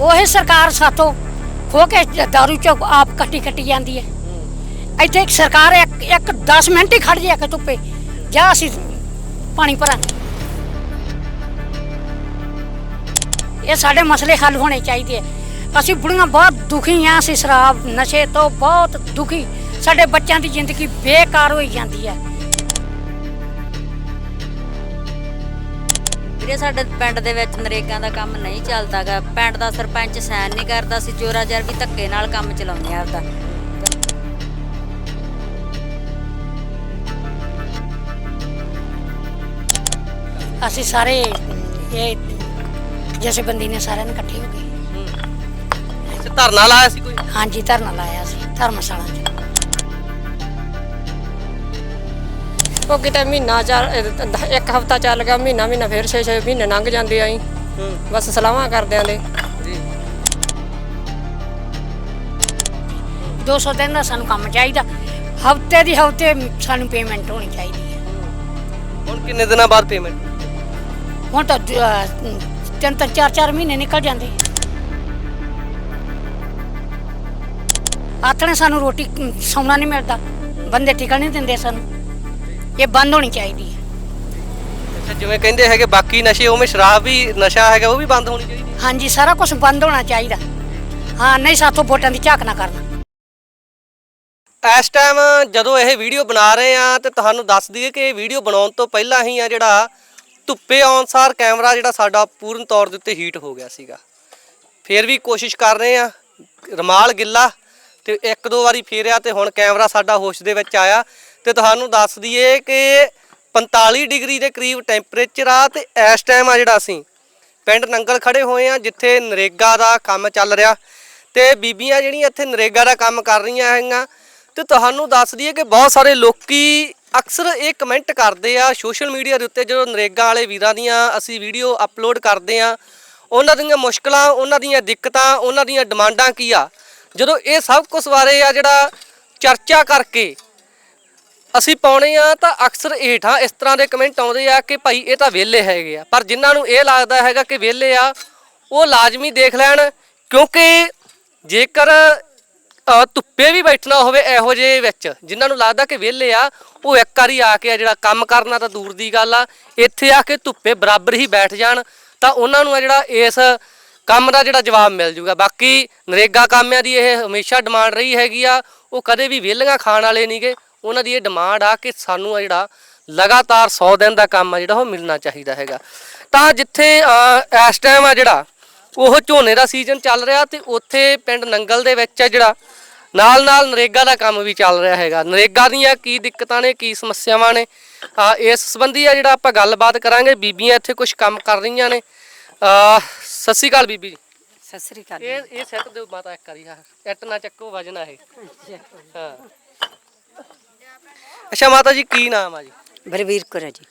ਉਹ ਸਰਕਾਰ ਸਾਥੋਂ ਖੋ ਕੇ ਦਾਰੂ ਚੋਂ ਆਪ ਕੱਟੀ ਕੱਟੀ ਜਾਂਦੀ ਹੈ। ਇੱਥੇ ਇੱਕ ਸਰਕਾਰ ਇੱਕ ਇੱਕ 10 ਮਿੰਟ ਹੀ ਖੜ ਜਾ ਕੇ ਧੁੱਪੇ। ਜਾ ਅਸੀਂ ਪਾਣੀ ਭਰਾਂ। ਇਹ ਸਾਡੇ ਮਸਲੇ ਹੱਲ ਹੋਣੇ ਚਾਹੀਦੇ ਆ ਅਸੀਂ ਬੁੜੀਆਂ ਬਹੁਤ ਦੁਖੀ ਆ ਅਸੀਂ ਸ਼ਰਾਬ ਨਸ਼ੇ ਤੋਂ ਬਹੁਤ ਦੁਖੀ। ਸਾਡੇ ਬੱਚਿਆਂ ਦੀ ਜ਼ਿੰਦਗੀ ਬੇਕਾਰ ਹੋਈ ਜਾਂਦੀ ਹੈ। ਵੀਰੇ ਸਾਡੇ ਪਿੰਡ ਦੇ ਵਿੱਚ ਨਰੇਗਾ ਦਾ ਕੰਮ ਨਹੀਂ ਚੱਲਦਾਗਾ ਪਿੰਡ ਦਾ ਸਰਪੰਚ ਸਾਈਨ ਨਹੀਂ ਕਰਦਾ ਸੀ। ਜੋਰਾ ਜਰ ਵੀ ਧੱਕੇ ਨਾਲ ਕੰਮ ਚਲਾਉਂਦੇ ਆ ਆਪਦਾ। ਅਸੀਂ ਸਾਰੇ ਇਹ ਜਿਵੇਂ ਬੰਦੀ ਨੇ ਸਾਰਿਆਂ ਨੇ ਇਕੱਠੇ ਹੋ ਗਏ ਤੇ ਧਰਨਾ ਲਾਇਆ ਸੀ ਕੋਈ? ਹਾਂਜੀ ਧਰਨਾ ਲਾਇਆ ਸੀ। ਧਰਮਸ਼ਾਲਾ 'ਚ। ਉਹ ਕਿਤੇ ਮਹੀਨਾ ਚੱਲ ਅਹ ਇੱਕ ਹਫਤਾ ਚੱਲ ਗਿਆ ਮਹੀਨਾ ਮਹੀਨਾ ਫਿਰ 6-6 ਮਹੀਨੇ ਲੰਘ ਜਾਂਦੇ ਆਈ ਬਸ ਸਲਾਹਾਂ ਕਰਦਿਆਂ ਦੇ। ਜੀ 200 ਦਿਨ ਦਾ ਸਾਨੂੰ ਕੰਮ ਚਾਹੀਦਾ। ਹਫ਼ਤੇ ਦੀ ਹਫ਼ਤੇ ਸਾਨੂੰ ਪੇਮੈਂਟ ਹੋਣੀ ਚਾਹੀਦੀ ਹੈ। ਹੁਣ ਕਿੰਨੇ ਦਿਨਾਂ ਬਾਅਦ ਪੇਮੈਂਟ ਹੁਣ ਤਾਂ ਤਿੰਨ ਤਿੰਨ ਚਾਰ ਚਾਰ ਮਹੀਨੇ ਨਿਕਲ ਜਾਂਦੇ। ਆਥਣੇ ਸਾਨੂੰ ਰੋਟੀ ਸੌਣਾ ਨਹੀਂ ਮਿਲਦਾ। ਬੰਦੇ ਟਿਕਣ ਨਹੀਂ ਦਿੰਦੇ ਸਾਨੂੰ। ਇਹ ਬੰਦ ਹੋਣੀ ਚਾਹੀਦੀ ਹੈ। ਅੱਛਾ ਜਿਵੇਂ ਕਹਿੰਦੇ ਹੈਗੇ ਬਾਕੀ ਨਸ਼ੇ ਉਵੇਂ ਸ਼ਰਾਬ ਵੀ ਨਸ਼ਾ ਹੈਗਾ ਉਹ ਵੀ ਬੰਦ ਹੋਣੀ ਚਾਹੀਦੀ ਹੈ। ਹਾਂਜੀ ਸਾਰਾ ਕੁਝ ਬੰਦ ਹੋਣਾ ਚਾਹੀਦਾ। ਹਾਂ ਨਹੀਂ ਸਾਥੋਂ ਵੋਟਾਂ ਦੀ ਝਾਕ ਨਾ ਕਰਨਾ। ਇਸ ਟਾਈਮ ਜਦੋਂ ਇਹ ਵੀਡੀਓ ਬਣਾ ਰਹੇ ਆ ਤੇ ਤੁਹਾਨੂੰ ਦੱਸ ਦਈਏ ਕਿ ਇਹ ਵੀਡੀਓ ਬਣਾਉਣ ਤੋਂ ਪਹਿਲਾਂ ਹੀ ਆ ਜਿਹੜਾ ਧੁੱਪੇ ਆਉਣਸਾਰ ਕੈਮਰਾ ਜਿਹੜਾ ਸਾਡਾ ਪੂਰਨ ਤੌਰ ਦੇ ਉੱਤੇ ਹੀਟ ਹੋ ਗਿਆ ਸੀਗਾ। ਫੇਰ ਵੀ ਕੋਸ਼ਿਸ਼ ਕਰ ਰਹੇ ਆ ਰਮਾਲ ਗਿੱਲਾ ਤੇ ਇੱਕ ਦੋ ਵਾਰੀ ਫੇਰਿਆ ਤੇ ਹੁਣ ਕੈਮਰਾ ਸਾਡਾ ਹੋਸ਼ ਦੇ ਵਿੱਚ ਆਇਆ। ਤੇ ਤੁਹਾਨੂੰ ਦੱਸ ਦਈਏ ਕਿ 45 ਡਿਗਰੀ ਦੇ ਕਰੀਬ ਟੈਂਪਰੇਚਰ ਆ ਤੇ ਇਸ ਟਾਈਮ ਆ ਜਿਹੜਾ ਅਸੀਂ ਪਿੰਡ ਨੰਗਲ ਖੜੇ ਹੋਏ ਆ ਜਿੱਥੇ ਨਰੇਗਾ ਦਾ ਕੰਮ ਚੱਲ ਰਿਹਾ ਤੇ ਬੀਬੀਆਂ ਜਿਹੜੀਆਂ ਇੱਥੇ ਨਰੇਗਾ ਦਾ ਕੰਮ ਕਰ ਰਹੀਆਂ ਹੈਗੀਆਂ ਤੇ ਤੁਹਾਨੂੰ ਦੱਸ ਦਈਏ ਕਿ ਬਹੁਤ ਸਾਰੇ ਲੋਕੀ ਅਕਸਰ ਇਹ ਕਮੈਂਟ ਕਰਦੇ ਆ ਸੋਸ਼ਲ ਮੀਡੀਆ ਦੇ ਉੱਤੇ ਜਦੋਂ ਨਰੇਗਾ ਵਾਲੇ ਵੀਰਾਂ ਦੀਆਂ ਅਸੀਂ ਵੀਡੀਓ ਅਪਲੋਡ ਕਰਦੇ ਆ ਉਹਨਾਂ ਦੀਆਂ ਮੁਸ਼ਕਲਾਂ, ਉਹਨਾਂ ਦੀਆਂ ਦਿੱਕਤਾਂ, ਉਹਨਾਂ ਦੀਆਂ ਡਿਮਾਂਡਾਂ ਕੀ ਆ? ਜਦੋਂ ਇਹ ਸਭ ਕੁਝ ਬਾਰੇ ਆ ਜਿਹੜਾ ਚਰਚਾ ਕਰਕੇ ਅਸੀਂ ਪਾਉਣੇ ਆ ਤਾਂ ਅਕਸਰ ਹੇਠਾਂ ਇਸ ਤਰ੍ਹਾਂ ਦੇ ਕਮੈਂਟ ਆਉਂਦੇ ਆ ਕਿ ਭਾਈ ਇਹ ਤਾਂ ਵਿਹਲੇ ਹੈਗੇ ਆ। ਪਰ ਜਿਨ੍ਹਾਂ ਨੂੰ ਇਹ ਲੱਗਦਾ ਹੈਗਾ ਕਿ ਵਿਹਲੇ ਆ, ਉਹ ਲਾਜ਼ਮੀ ਦੇਖ ਲੈਣ, ਕਿਉਂਕਿ ਜੇਕਰ ਧੁੱਪੇ ਵੀ ਬੈਠਣਾ ਹੋਵੇ ਇਹੋ ਜਿਹੇ ਵਿੱਚ, ਜਿਨ੍ਹਾਂ ਨੂੰ ਲੱਗਦਾ ਕਿ ਵਿਹਲੇ ਆ, ਉਹ ਇੱਕ ਵਾਰੀ ਆ ਕੇ ਆ ਜਿਹੜਾ ਕੰਮ ਕਰਨਾ ਤਾਂ ਦੂਰ ਦੀ ਗੱਲ ਆ, ਇੱਥੇ ਆ ਕੇ ਧੁੱਪੇ ਬਰਾਬਰ ਹੀ ਬੈਠ ਜਾਣ, ਤਾਂ ਉਹਨਾਂ ਨੂੰ ਆ ਜਿਹੜਾ ਇਸ ਕੰਮ ਦਾ ਜਿਹੜਾ ਜਵਾਬ ਮਿਲ ਜੂਗਾ। ਬਾਕੀ ਨਰੇਗਾ ਕਾਮਿਆਂ ਦੀ ਇਹ ਹਮੇਸ਼ਾ ਡਿਮਾਂਡ ਰਹੀ ਹੈਗੀ ਆ, ਉਹ ਕਦੇ ਵੀ ਵਿਹਲੀਆਂ ਖਾਣ ਵਾਲੇ ਨਹੀਂਗੇ ਉਹਨਾਂ ਦੀ ਇਹ ਡਿਮਾਂਡ ਆ ਕਿ ਸਾਨੂੰ ਆ ਜਿਹੜਾ ਲਗਾਤਾਰ 100 ਦਿਨ ਦਾ ਕੰਮ ਆ ਜਿਹੜਾ ਉਹ ਮਿਲਣਾ ਚਾਹੀਦਾ ਹੈਗਾ। ਤਾਂ ਜਿੱਥੇ ਇਸ ਟਾਈਮ ਆ ਜਿਹੜਾ ਉਹ ਝੋਨੇ ਦਾ ਸੀਜ਼ਨ ਚੱਲ ਰਿਹਾ ਤੇ ਉੱਥੇ ਪਿੰਡ ਨੰਗਲ ਦੇ ਵਿੱਚ ਆ ਜਿਹੜਾ ਨਾਲ ਨਾਲ ਨਰੇਗਾ ਦਾ ਕੰਮ ਵੀ ਚੱਲ ਰਿਹਾ ਹੈਗਾ। ਨਰੇਗਾ ਦੀਆਂ ਕੀ ਦਿੱਕਤਾਂ ਨੇ ਕੀ ਸਮੱਸਿਆਵਾਂ ਨੇ? ਆ ਇਸ ਸੰਬੰਧੀ ਆ ਜਿਹੜਾ ਆਪਾਂ ਗੱਲਬਾਤ ਕਰਾਂਗੇ। ਬੀਬੀਆਂ ਇੱਥੇ ਕੁਝ ਕੰਮ ਕਰ ਰਹੀਆਂ ਨੇ। ਆ ਸਤਿ ਸ਼੍ਰੀ ਅਕਾਲ ਬੀਬੀ ਜੀ। ਸਤਿ ਸ੍ਰੀ ਅਕਾਲ ਇਹ ਇਹ ਸੈੱਟ ਦਿਓ ਮਾਤਾ ਇੱਕ ਵਾਰੀ ਆ ਇੱਟ ਨਾ ਚੱਕੋ ਵਜਨ ਆ ਇਹ। ਹਾਂ। ਅੱਛਾ ਮਾਤਾ ਜੀ ਕੀ ਨਾਮ ਆ ਜੀ? ਬਲਵੀਰ ਕੌਰ ਹੈ ਜੀ।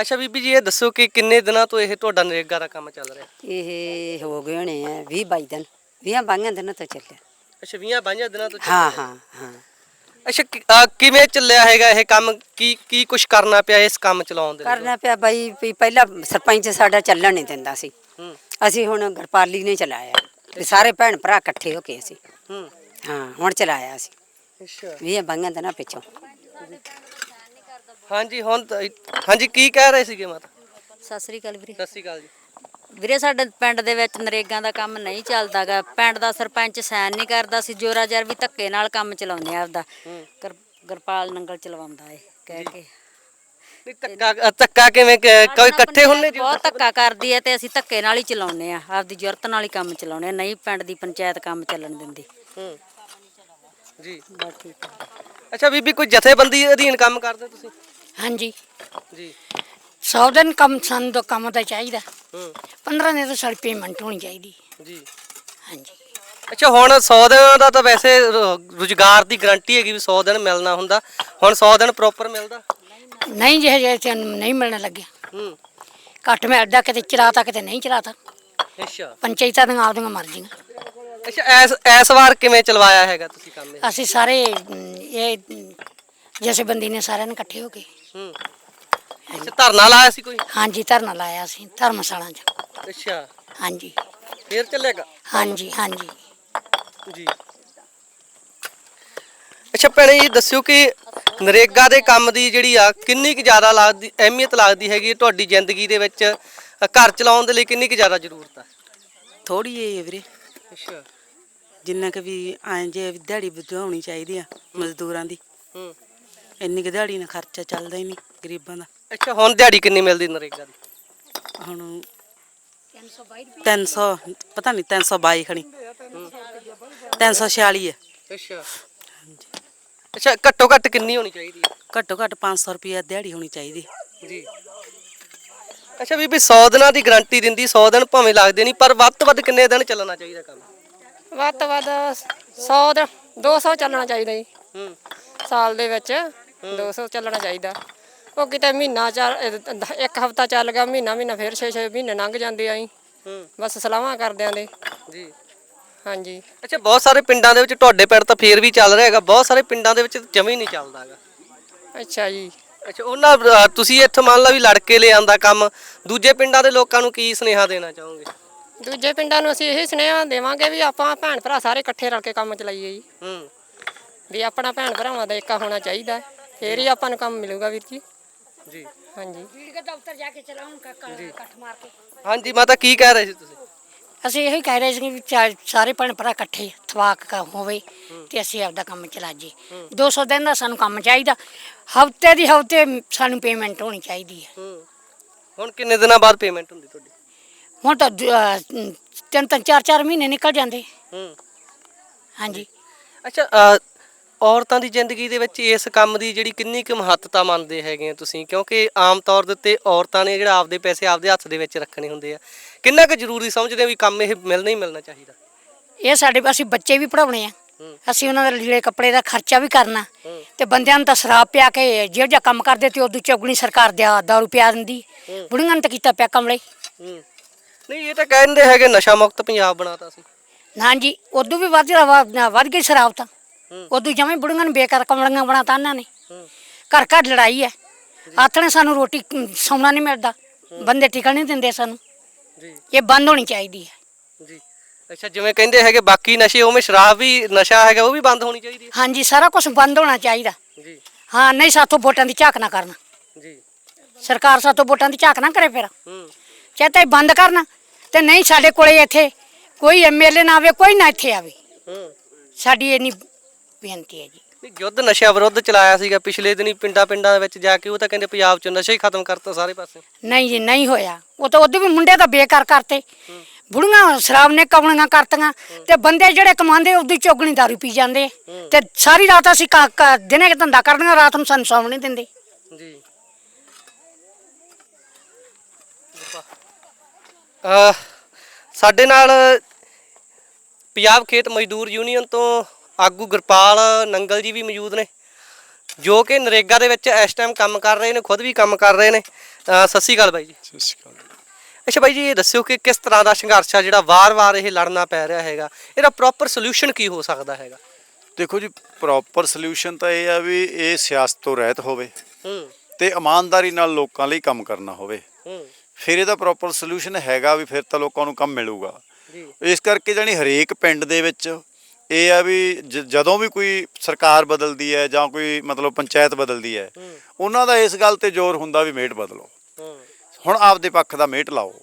ਅੱਛਾ ਬੀਬੀ ਜੀ ਇਹ ਦੱਸੋ ਕਿ ਕਿੰਨੇ ਦਿਨਾਂ ਤੋਂ ਇਹ ਤੁਹਾਡਾ ਨਰੇਗਾ ਦਾ ਕੰਮ ਚੱਲ ਰਿਹਾ? ਇਹ ਹੋ ਗਏ ਹੋਣੇ ਆ 20 22 ਦਿਨ 20 ਬਾਈਆਂ ਦਿਨਾਂ ਤੋਂ ਚੱਲਿਆ। ਅੱਛਾ 20 22 ਦਿਨਾਂ ਤੋਂ ਚੱਲ ਹਾਂ ਰਿਹਾ। ਹਾਂ ਹਾਂ। ਅੱਛਾ ਕਿ- ਅਹ ਕਿਵੇਂ ਚੱਲਿਆ ਹੈਗਾ ਇਹ ਕੰਮ? ਕੀ ਕੀ ਕੁਝ ਕਰਨਾ ਪਿਆ ਇਸ ਕੰਮ ਚਲਾਉਣ ਦੇ ਲਈ? ਕਰਨਾ ਪਿਆ ਬਾਈ ਵੀ ਪਹਿਲਾਂ ਸਰਪੰਚ ਸਾਡਾ ਚੱਲਣ ਨਹੀਂ ਦਿੰਦਾ ਸੀ। ਹੂੰ। ਅਸੀਂ ਹੁਣ ਗਰਪਾਲੀ ਨੇ ਚਲਾਇਆ। ਵੀ ਸਾਰੇ ਭੈਣ ਭਰਾ ਇਕੱਠੇ ਹੋ ਕੇ ਅਸੀਂ। ਹੂੰ। ਹਾਂ ਹੁਣ ਚਲਾਇਆ ਅਸੀਂ। ਅੱਛਾ। 20 ਬਾਈਆਂ ਦਿਨਾਂ ਪਿੱਛੋਂ। ਹਾਂਜੀ ਹੁਣ ਤਾਂ- ਹਾਂਜੀ ਕੀ ਕਹਿ ਰਹੇ ਸੀਗੇ ਮਾਤਾ? ਸਤਿ ਸ੍ਰੀ ਅਕਾਲ ਵੀਰੇ। ਸਤਿ ਸ਼੍ਰੀ ਅਕਾਲ ਜੀ। ਵੀਰੇ ਸਾਡੇ ਪਿੰਡ ਦੇ ਵਿੱਚ ਨਰੇਗਾ ਦਾ ਕੰਮ ਨਹੀਂ ਚੱਲਦਾਗਾ। ਪਿੰਡ ਦਾ ਸਰਪੰਚ ਸਾਈਨ ਨਹੀਂ ਕਰਦਾ ਸੀ। ਜੋਰਾ ਜਰ ਵੀ ਧੱਕੇ ਨਾਲ ਕੰਮ ਚਲਾਉਂਦੇ ਆ ਆਪਦਾ। ਗੁਰ- ਗੁਰਪਾਲ ਨੰਗਲ ਚਲਵਾਉਂਦਾ ਏ ਕਹਿ ਕੇ। ਨਹੀਂ ਧੱਕਾ ਧੱਕਾ ਕਿਵੇਂ ਕਿ- ਕੋਈ ਇਕੱਠੇ ਹੁੰਨੇ ਜੀ? ਬਹੁਤ ਧੱਕਾ ਕਰਦੀ ਹੈ ਤੇ ਅਸੀਂ ਧੱਕੇ ਨਾਲ ਹੀ ਚਲਾਉਂਦੇ ਆ। ਆਪਦੀ ਜ਼ਰੂਰਤ ਨਾਲ ਹੀ ਕੰਮ ਚਲਾਉਂਦੇ ਆ। ਨਹੀਂ ਪਿੰਡ ਦੀ ਪੰਚਾਇਤ ਕੰਮ ਚੱਲਣ ਦਿੰਦੀ। ਹੂੰ। ਜੀ। ਬਸ ਠੀਕ ਹੈ। ਅੱਛਾ ਬੀਬੀ ਕੋਈ ਜਥੇਬੰਦੀ ਅਧੀਨ ਕੰਮ ਕਰਦੇ ਤੁਸੀਂ? ਹਾਂਜੀ। ਜੀ। 100 ਦਿਨ ਕੰਮ ਸਾਨੂੰ ਤਾਂ ਕੰਮ ਤਾਂ ਚਾਹੀਦਾ। ਹੂੰ। 15 ਦਿਨ ਤਾਂ ਸਾਡੀ ਪੇਮੈਂਟ ਹੋਣੀ ਚਾਹੀਦੀ। ਜੀ। ਹਾਂਜੀ। ਅੱਛਾ ਹੁਣ 100 ਦਿਨ ਦਾ ਤਾਂ ਵੈਸੇ ਰੁਜ਼ਗਾਰ ਦੀ ਗਾਰੰਟੀ ਹੈਗੀ ਵੀ 100 ਦਿਨ ਮਿਲਣਾ ਹੁੰਦਾ। ਹੁਣ 100 ਦਿਨ ਪ੍ਰੋਪਰ ਮਿਲਦਾ? ਨਹੀਂ ਜਿਹੇ ਜਿਹੇ ਸਾਨੂੰ ਨਹੀਂ ਮਿਲਣ ਲੱਗਿਆ। ਹੂੰ। ਘੱਟ ਮਿਲਦਾ ਕਿਤੇ ਚਲਾਤਾ ਕਿਤੇ ਨਹੀਂ ਚਲਾਤਾ ਅੱਛਾ। ਪੰਚਾਇਤਾਂ ਦੀਆਂ ਆਪਦੀਆਂ ਮਰਜ਼ੀਆਂ। ਅੱਛਾ ਐਸ ਐਸ ਵਾਰ ਕਿਵੇਂ ਚਲਵਾਇਆ ਹੈਗਾ ਤੁਸੀਂ ਕੰਮ ਇਹ? ਅਸੀਂ ਸਾਰੇ ਅਮ, ਇਹ ਜਿਵੇਂ ਬੰਦੀ ਨੇ ਸਾਰਿਆਂ ਨੇ ਇਕੱਠੇ ਹੋ ਕੇ। ਹੂੰ। ਅੱਛਾ ਧਰਨਾ ਲਾਇਆ ਸੀ ਕੋਈ? ਹਾਂਜੀ ਧਰਨਾ ਲਾਇਆ ਸੀ ਧਰਮਸ਼ਾਲਾ 'ਚ। ਅੱਛਾ। ਹਾਂਜੀ। ਫੇਰ ਚੱਲੇਗਾ? ਹਾਂਜੀ ਹਾਂਜੀ। ਜੀ। ਅੱਛਾ ਭੈਣੇ ਜੀ ਦੱਸਿਓ ਕਿ ਨਰੇਗਾ ਦੇ ਕੰਮ ਦੀ ਜਿਹੜੀ ਆ ਕਿੰਨੀ ਕੁ ਜ਼ਿਆਦਾ ਲੱਗਦੀ ਅਹਿਮੀਅਤ ਲੱਗਦੀ ਹੈਗੀ ਹੈ ਤੁਹਾਡੀ ਜ਼ਿੰਦਗੀ ਦੇ ਵਿੱਚ? ਅ, ਘਰ ਚਲਾਉਣ ਦੇ ਲਈ ਕਿੰਨੀ ਕੁ ਜ਼ਿਆਦਾ ਜ਼ਰੂਰਤ ਆ? ਥੋੜੀ ਜਿਹੀ ਹੈ ਵੀਰੇ। ਅੱਛਾ। ਜਿੰਨਾ ਕਿ ਵੀ ਐਂ ਜੇ ਵੀ ਦਿਹਾੜੀ ਵਧਾਉਣੀ ਚਾਹੀਦੀ ਆ ਮਜ਼ਦੂਰਾਂ ਦੀ। ਹੂੰ। ਇੰਨੀ ਕੁ ਦਿਹਾੜੀ ਨਾਲ ਖਰਚਾ ਚੱਲਦਾ ਹੀ ਨਹੀਂ ਗਰੀਬਾਂ ਦਾ। ਅੱਛਾ ਹੁਣ ਦਿਹਾੜੀ ਕਿੰਨੀ ਮਿਲਦੀ ਨਰੇਗਾ ਦੀ? ਹੁਣ 300 ਪਤਾ ਨਹੀਂ 322 ਖਣੀ। 346 ਹੈ ਅੱਛਾ। ਅੱਛਾ ਘੱਟੋ ਘੱਟ ਕਿੰਨੀ ਹੋਣੀ ਚਾਹੀਦੀ ਹੈ ਘੱਟੋ ਘੱਟ 500 ਰੁਪਏ ਦਿਹਾੜੀ ਹੋਣੀ ਚਾਹੀਦੀ। ਜੀ। ਅੱਛਾ ਬੀਬੀ 100 ਦਿਨਾਂ ਦੀ ਗਾਰੰਟੀ ਦਿੰਦੀ 100 ਦਿਨ ਭਾਵੇਂ ਲੱਗਦੇ ਨਹੀਂ ਪਰ ਵੱਧ ਤੋਂ ਵੱਧ ਕਿੰਨੇ ਦਿਨ ਚੱਲਣਾ ਚਾਹੀਦਾ ਕੰਮ? ਵੱਧ ਤੋਂ ਵੱਧ 100 ਦਾ 200 ਚੱਲਣਾ ਚਾਹੀਦਾ ਜੀ। ਹੂੰ। ਸਾਲ ਦੇ ਵਿੱਚ 200 ਚੱਲਣਾ ਚਾਹੀਦਾ। ਉਹ ਕਿਤੇ ਮਹੀਨਾ ਅਹ ਇੱਕ ਹਫਤਾ ਚੱਲ ਗਿਆ ਮਹੀਨਾ ਮਹੀਨਾ ਫਿਰ 6-6 ਮਹੀਨੇ ਲੰਘ ਜਾਂਦੇ ਆਂ ਹੂੰ। ਬਸ ਸਲਾਹਾਂ ਕਰਦਿਆਂ ਦੇ। ਜੀ। ਹਾਂਜੀ। ਅੱਛਾ ਬਹੁਤ ਸਾਰੇ ਪਿੰਡਾਂ ਦੇ ਵਿੱਚ ਤੁਹਾਡੇ ਪਿੰਡ ਤਾਂ ਫੇਰ ਵੀ ਚੱਲ ਰਿਹਾ ਹੈਗਾ ਬਹੁਤ ਸਾਰੇ ਪਿੰਡਾਂ ਦੇ ਵਿੱਚ ਜਮੀ ਨਹੀਂ ਚੱਲਦਾ ਹੈਗਾ। ਅੱਛਾ ਜੀ। ਅੱਛਾ ਉਹਨਾਂ ਅ, ਤੁਸੀਂ ਇੱਥੋਂ ਮੰਨ ਲਾ ਵੀ ਲੜ ਕੇ ਲੈ ਆਂਦਾ ਕੰਮ। ਦੂਜੇ ਪਿੰਡਾਂ ਦੇ ਲੋਕਾਂ ਨੂੰ ਕੀ ਸੁਨੇਹਾ ਦੇਣਾ ਚਾਹੋਗੇ? ਦੂਜੇ ਪਿੰਡਾਂ ਨੂੰ ਅਸੀਂ ਇਹ ਸੁਨੇਹਾ ਦੇਵਾਂਗੇ ਵੀ ਆਪਾਂ ਭੈਣ ਭਰਾ ਸਾਰੇ ਇਕੱਠੇ ਰਲ ਕੇ ਕੰਮ ਚਲਾਈਏ ਜੀ। ਹੂੰ। ਵੀ ਆਪਣਾ ਭੈਣ ਭਰਾਵਾਂ ਦਾ ਏਕਾ ਹੋਣਾ ਚਾਹੀਦਾ ਹੈ। ਫੇਰ ਹੀ ਆਪਾਂ ਨੂੰ ਕੰਮ ਮਿਲੂਗਾ ਵੀਰ ਜੀ। ਜੀ। ਹਾਂਜੀ। ਵੀਡੀਓ ਦਫ਼ਤਰ ਜਾ ਕੇ ਚਲਾਉਂ ਕੱਟ ਮਾਰ ਕੇ। ਹਾਂਜੀ ਮਾਤਾ ਕੀ ਕਹਿ ਰਹੇ ਸੀ ਤੁਸੀਂ? ਅਸੀਂ ਇਹੀ ਕਹਿ ਰਹੇ ਸੀ ਚਾ- ਸਾਰੇ ਭੈਣ ਭਰਾ ਇਕੱਠੇ ਥਵਾਕ ਕ ਹੋਵੇ ਤੇ ਅਸੀਂ ਆਪਦਾ ਕੰਮ ਚਲਾ ਜੀ 200 ਦਿਨ ਦਾ ਸਾਨੂੰ ਕੰਮ ਚਾਹੀਦਾ। ਹਫ਼ਤੇ ਦੀ ਹਫ਼ਤੇ ਸਾਨੂੰ ਪੇਮੈਂਟ ਹੋਣੀ ਚਾਹੀਦੀ ਹੈ। ਹੂੰ। ਹੁਣ ਕਿੰਨੇ ਦਿਨਾਂ ਬਾਅਦ ਪੇਮੈਂਟ ਹੁੰਦੀ ਤੁਹਾਡੀ? ਹੁਣ ਤਾਂ ਦ- ਅਹ, ਤਿੰਨ ਤਿੰਨ ਚਾਰ ਚਾਰ ਮਹੀਨੇ ਨਿਕਲ ਜਾਂਦੇ। ਹੂੰ। ਹਾਂਜੀ। ਅੱਛਾ ਅ, ਔਰਤਾਂ ਦੀ ਜ਼ਿੰਦਗੀ ਦੇ ਵਿੱਚ ਇਸ ਕੰਮ ਦੀ ਜਿਹੜੀ ਕਿੰਨੀ ਕੁ ਮਹੱਤਤਾ ਮੰਨਦੇ ਹੈਗੇ ਆ ਤੁਸੀਂ? ਕਿਉਂਕਿ ਆਮ ਤੌਰ ਦੇ ਉੱਤੇ ਔਰਤਾਂ ਨੇ ਜਿਹੜਾ ਆਪਦੇ ਪੈਸੇ ਆਪਦੇ ਹੱਥ ਦੇ ਵਿੱਚ ਰੱਖਣੇ ਹੁੰਦੇ ਆ। ਕਿੰਨਾ ਕੁ ਜ਼ਰੂਰੀ ਸਮਝਦੇ ਵੀ ਕੰਮ ਇਹ ਮਿਲਣਾ ਹੀ ਮਿਲਣਾ ਚਾਹੀਦਾ? ਇਹ ਸਾਡੇ ਅਸੀਂ ਬੱਚੇ ਵੀ ਪੜਾਉਣੇ ਆ। ਅਸੀਂ ਉਹਨਾਂ ਦੇ ਲੀੜੇ ਕੱਪੜੇ ਦਾ ਖਰਚਾ ਵੀ ਕਰਨਾ। ਤੇ ਬੰਦਿਆਂ ਨੂੰ ਤਾਂ ਸ਼ਰਾਬ ਪਿਆ ਕੇ ਜਿਹੜਾ ਜਿਹਾ ਕੰਮ ਕਰਦੇ ਤੇ ਉਦੋਂ ਚੌਗਣੀ ਸਰਕਾਰ ਦਿਆ ਦਾਰੂ ਪਿਆ ਦਿੰਦੀ। ਬੁੜੀਆਂ ਨੂੰ ਤਾਂ ਕੀਤਾ ਪਿਆ ਕਮਲੇ। ਨਹੀਂ ਇਹ ਤਾਂ ਕਹਿੰਦੇ ਹੈਗੇ ਨਸ਼ਾ ਮੁਕਤ ਪੰਜਾਬ ਬਣਾਤਾ ਸੀ। ਨਾ ਜੀ ਉਦੋਂ ਵੀ ਵੱਧ ਵੱਧ ਗਈ ਸ਼ਰਾਬ ਤਾਂ। ਉਦੋਂ ਜਮੇ ਬੁੜੀਆਂ ਨੂੰ ਬੇਕਾਰ ਕਮਲੀਆਂ ਬਣਾਤਾ ਇਹਨਾਂ ਨੇ। ਘਰ ਘਰ ਲੜਾਈ ਹੈ। ਆਥਣੇ ਸਾਨੂੰ ਰੋਟੀ ਸੌਣਾ ਨਹੀਂ ਮਿਲਦਾ। ਬੰਦੇ ਟਿਕਣ ਨਹੀਂ ਦਿੰਦੇ ਸਾਨੂੰ। ਜੀ। ਇਹ ਬੰਦ ਹੋਣੀ ਚਾਹੀਦੀ ਹੈ। ਜੀ। ਅੱਛਾ ਜਿਵੇਂ ਕਹਿੰਦੇ ਹੈਗੇ ਬਾਕੀ ਨਸ਼ੇ ਉਵੇਂ ਸ਼ਰਾਬ ਵੀ ਨਸ਼ਾ ਹੈਗਾ ਉਹ ਵੀ ਬੰਦ ਹੋਣੀ ਚਾਹੀਦੀ ਹਾਂਜੀ ਸਾਰਾ ਕੁਝ ਬੰਦ ਹੋਣਾ ਚਾਹੀਦਾ। ਹੈ ਜੀ। ਹਾਂ ਨਹੀਂ ਸਾਥੋਂ ਵੋਟਾਂ ਦੀ ਝਾਕ ਨਾ ਕਰਨਾ। ਜੀ। ਸਰਕਾਰ ਸਾਥੋਂ ਵੋਟਾਂ ਦੀ ਝਾਕ ਨਾ ਕਰੇ ਫਿਰ। ਹੂੰ। ਚਾਹੇ ਤਾਂ ਇਹ ਬੰਦ ਕਰਨਾ ਤੇ ਨਹੀਂ ਸਾਡੇ ਕੋਲੇ ਇੱਥੇ ਕੋਈ ਐਮਐਲਏ ਨਾ ਆਵੇ ਕੋਈ ਨਾ ਇੱਥੇ ਆਵੇ। ਹੂੰ। ਸਾਡੀ ਇੰਨੀ ਬੇਨਤੀ ਹੈ ਜੀ। ਨਹੀਂ ਯੁੱਧ ਨਸ਼ਿਆਂ ਵਿਰੁੱਧ ਚਲਾਇਆ ਸੀਗਾ ਪਿਛਲੇ ਦਿਨੀ ਪਿੰਡਾਂ ਪਿੰਡਾਂ ਦੇ ਵਿੱਚ ਜਾ ਕੇ ਉਹ ਤਾਂ ਕਹਿੰਦੇ ਪੰਜਾਬ 'ਚ ਨਸ਼ਾ ਹੀ ਖਤਮ ਕਰਤਾ ਸਾਰੇ ਪਾਸੇ। ਨਹੀਂ ਜੀ ਨਹੀਂ ਹੋਇਆ। ਉਹ ਤਾਂ ਉਦੋਂ ਵੀ ਮੁੰਡੇ ਤਾਂ ਬੇਕਾਰ ਕਰਤੇ। ਬੁੜੀਆਂ ਸ਼ਰਾਬ ਨੇ ਕਵਣੀਆਂ ਕਰਤੀਆਂ ਤੇ ਬੰਦੇ ਜਿਹੜੇ ਕਮਾਉਂਦੇ ਉਦੋਂ ਹੀ ਚੌਗਣੀ ਦਾਰੂ ਪੀ ਜਾਂਦੇ। ਤੇ ਸਾਰੀ ਰਾਤ ਅਸੀਂ ਕ- ਕ- ਦਿਨੇ ਕਿ ਧੰਦਾ ਕਰਦੀਆਂ ਰਾਤ ਨੂੰ ਸਾਨੂੰ ਸੌਣ ਨਹੀਂ ਦਿੰਦੇ। ਜੀ। ਸਾਡੇ ਨਾਲ ਪੰਜਾਬ ਖੇਤ ਮਜ਼ਦੂਰ ਯੂਨੀਅਨ ਤੋਂ ਆਗੂ ਗੁਰਪਾਲ ਨੰਗਲ ਜੀ ਵੀ ਮੌਜੂਦ ਨੇ ਜੋ ਕਿ ਨਰੇਗਾ ਦੇ ਵਿੱਚ ਇਸ ਟਾਈਮ ਕੰਮ ਕਰ ਰਹੇ ਨੇ ਖੁਦ ਵੀ ਕੰਮ ਕਰ ਰਹੇ ਨੇ। ਅ, ਸਤਿ ਸ਼੍ਰੀ ਅਕਾਲ ਬਾਈ ਜੀ। ਸਤਿ ਸ਼੍ਰੀ ਅਕਾਲ। ਅੱਛਾ ਬਾਈ ਜੀ ਇਹ ਦੱਸਿਓ ਕਿ ਕਿਸ ਤਰ੍ਹਾਂ ਦਾ ਸੰਘਰਸ਼ ਆ ਜਿਹੜਾ ਵਾਰ-ਵਾਰ ਇਹ ਲੜਨਾ ਪੈ ਰਿਹਾ ਹੈਗਾ ਇਹਦਾ ਪ੍ਰੋਪਰ ਸੋਲੂਸ਼ਨ ਕੀ ਹੋ ਸਕਦਾ ਹੈਗਾ? ਦੇਖੋ ਜੀ ਪ੍ਰੋਪਰ ਸੋਲੂਸ਼ਨ ਤਾਂ ਇਹ ਆ ਵੀ ਇਹ ਸਿਆਸਤ ਤੋਂ ਰਹਿਤ ਹੋਵੇ ਹੂੰ। ਤੇ ਇਮਾਨਦਾਰੀ ਨਾਲ ਲੋਕਾਂ ਲਈ ਕੰਮ ਕਰਨਾ ਹੋਵੇ। ਹੂੰ। ਫਿਰ ਇਹਦਾ ਪ੍ਰੋਪਰ ਸੋਲੂਸ਼ਨ ਹੈਗਾ ਵੀ ਫਿਰ ਤਾਂ ਲੋਕਾਂ ਨੂੰ ਕੰਮ ਮਿਲੂਗਾ। ਜੀ। ਇਸ ਕਰਕੇ ਜਾਨੀ ਹਰੇਕ ਪਿੰਡ ਦੇ ਵਿੱਚ ਇਹ ਆ ਵੀ ਜ- ਜਦੋਂ ਵੀ ਕੋਈ ਸਰਕਾਰ ਬਦਲਦੀ ਹੈ ਜਾਂ ਕੋਈ ਮਤਲਬ ਪੰਚਾਇਤ ਬਦਲਦੀ ਹੈ ਉਹਨਾਂ ਦਾ ਇਸ ਗੱਲ ਤੇ ਜ਼ੋਰ ਹੁੰਦਾ ਵੀ ਮੇਟ ਬਦਲੋ। ਹੁਣ ਆਪਦੇ ਪੱਖ ਦਾ ਮੇਟ ਲਾਓ।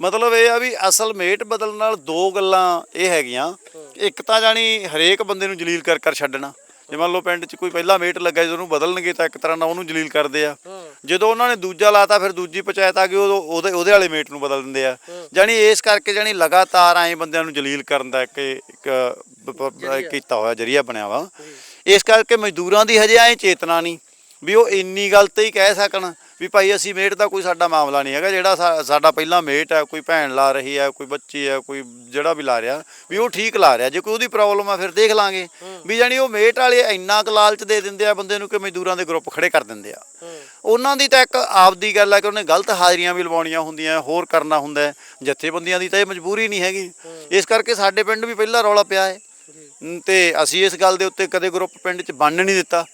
ਮਤਲਬ ਇਹ ਆ ਵੀ ਅਸਲ ਮੇਟ ਬਦਲਣ ਨਾਲ ਦੋ ਗੱਲਾਂ ਇਹ ਹੈਗੀਆਂ। ਇੱਕ ਤਾਂ ਜਾਣੀ ਹਰੇਕ ਬੰਦੇ ਨੂੰ ਜਲੀਲ ਕਰ ਕਰ ਛੱਡਣਾ। ਜੇ ਮੰਨ ਲਓ ਪਿੰਡ 'ਚ ਕੋਈ ਪਹਿਲਾ ਮੇਟ ਲੱਗਾ ਜਦੋਂ ਉਹਨੂੰ ਬਦਲਣਗੇ ਤਾਂ ਇੱਕ ਤਰ੍ਹਾਂ ਨਾਲ ਉਹਨੂੰ ਜਲੀਲ ਕਰਦੇ ਆ। ਜਦੋਂ ਉਹਨਾਂ ਨੇ ਦੂਜਾ ਲਾਤਾ ਫਿਰ ਦੂਜੀ ਪੰਚਾਇਤ ਆ ਗਈ ਉਦੋਂ ਉਹਦੇ ਉਹਦੇ ਵਾਲੇ ਮੇਟ ਨੂੰ ਬਦਲ ਦਿੰਦੇ ਆ। ਜਾਣੀ ਇਸ ਕਰਕੇ ਜਾਣੀ ਲਗਾਤਾਰ ਐਂ ਬੰਦਿਆਂ ਨੂੰ ਜਲੀਲ ਕਰਨ ਦਾ ਇੱਕ ਇੱਕ ਕੀਤਾ ਹੋਇਆ ਜਰੀਆ ਬਣਿਆ ਵਾ। ਇਸ ਕਰਕੇ ਮਜ਼ਦੂਰਾਂ ਦੀ ਹਜੇ ਐਂ ਚੇਤਨਾ ਨਹੀਂ ਵੀ ਉਹ ਇੰਨੀ ਗੱਲ ਤੇ ਹੀ ਕਹਿ ਸਕਣ। ਵੀ ਭਾਈ ਅਸੀਂ ਮੇਟ ਦਾ ਕੋਈ ਸਾਡਾ ਮਾਮਲਾ ਨਹੀਂ ਹੈਗਾ ਜਿਹੜਾ ਸਾਡਾ ਪਹਿਲਾਂ ਮੇਟ ਹੈ ਕੋਈ ਭੈਣ ਲਾ ਰਹੀ ਹੈ ਕੋਈ ਬੱਚੀ ਹੈ ਕੋਈ ਜਿਹੜਾ ਵੀ ਲਾ ਰਿਹਾ ਵੀ ਉਹ ਠੀਕ ਲਾ ਰਿਹਾ। ਜੇ ਕੋਈ ਉਹਦੀ ਪ੍ਰੋਬਲਮ ਆ ਫਿਰ ਦੇਖ ਲਾਂਗੇ। ਵੀ ਜਾਣੀ ਉਹ ਮੇਟ ਵਾਲੇ ਇੰਨਾ ਕੁ ਲਾਲਚ ਦੇ ਦਿੰਦੇ ਆ ਬੰਦੇ ਨੂੰ ਕਿ ਮਜ਼ਦੂਰਾਂ ਦੇ ਗਰੁੱਪ ਖੜੇ ਕਰ ਦਿੰਦੇ ਆ। ਉਹਨਾਂ ਦੀ ਤਾਂ ਇੱਕ ਆਪਦੀ ਗੱਲ ਹੈ ਕਿ ਉਹਨੇ ਗਲਤ ਹਾਜ਼ਰੀਆਂ ਵੀ ਲਵਾਉਣੀਆਂ ਹੁੰਦੀਆਂ ਹੋਰ ਕਰਨਾ ਹੁੰਦਾ। ਜਥੇਬੰਦੀਆਂ ਦੀ ਤਾਂ ਇਹ ਮਜਬੂਰੀ ਨਹੀਂ ਹੈਗੀ। ਇਸ ਕਰਕੇ ਸਾਡੇ ਪਿੰਡ ਵੀ ਪਹਿਲਾਂ ਰੌਲਾ ਪਿਆ ਹੈ। ਤੇ ਅਸੀਂ ਇਸ ਗੱਲ ਦੇ ਉੱਤੇ ਕਦੇ ਗਰੁੱਪ ਪਿੰਡ 'ਚ ਬੰਨ ਨਹੀਂ ਦਿੱਤਾ।